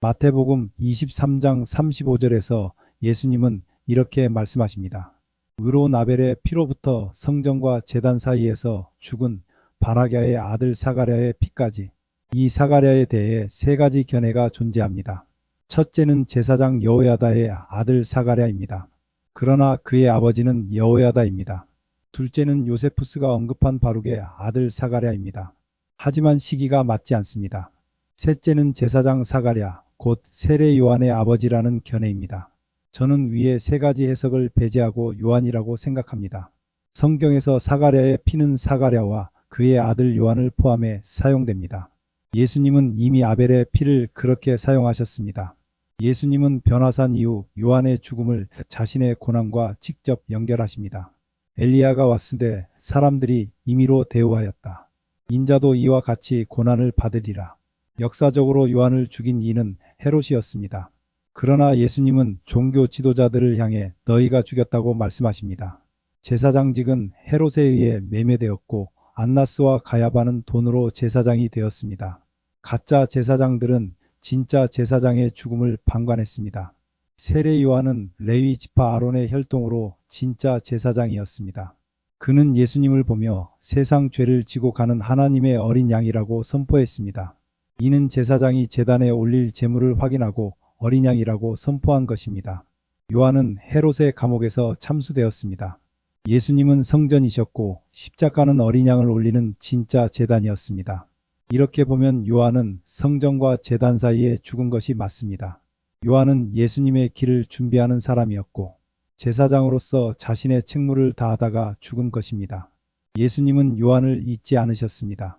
마태복음 23장 35절에서 예수님은 이렇게 말씀하십니다. 의로운 아벨의 피로부터 성전과 제단 사이에서 죽은 바라갸의 아들 사가랴의 피까지 이 사가랴에 대해 세 가지 견해가 존재합니다. 첫째는 제사장 여호야다의 아들 사가랴입니다. 그러나 그의 아버지는 여호야다입니다. 둘째는 요세푸스가 언급한 바룩의 아들 사가랴입니다. 하지만 시기가 맞지 않습니다. 셋째는 제사장 사가랴, 곧 세례 요한의 아버지라는 견해입니다. 저는 위에 세 가지 해석을 배제하고 요한이라고 생각합니다. 성경에서 사가랴의 피는 사가랴와 그의 아들 요한을 포함해 사용됩니다. 예수님은 이미 아벨의 피를 그렇게 사용하셨습니다. 예수님은 변화산 이후 요한의 죽음을 자신의 고난과 직접 연결하십니다. 엘리야가 왔을 때 사람들이 임의로 대우하였다. 인자도 이와 같이 고난을 받으리라. 역사적으로 요한을 죽인 이는 헤롯이었습니다. 그러나 예수님은 종교 지도자들을 향해 너희가 죽였다고 말씀하십니다. 제사장직은 헤롯에 의해 매매되었고 안나스와 가야바는 돈으로 제사장이 되었습니다. 가짜 제사장들은 진짜 제사장의 죽음을 방관했습니다. 세례 요한은 레위 지파 아론의 혈통으로 진짜 제사장이었습니다. 그는 예수님을 보며 세상 죄를 지고 가는 하나님의 어린 양이라고 선포했습니다. 이는 제사장이 제단에 올릴 제물을 확인하고 어린 양이라고 선포한 것입니다. 요한은 헤롯의 감옥에서 참수되었습니다. 예수님은 성전이셨고 십자가는 어린 양을 올리는 진짜 제단이었습니다. 이렇게 보면 요한은 성전과 제단 사이에 죽은 것이 맞습니다. 요한은 예수님의 길을 준비하는 사람이었고 제사장으로서 자신의 책무를 다하다가 죽은 것입니다. 예수님은 요한을 잊지 않으셨습니다.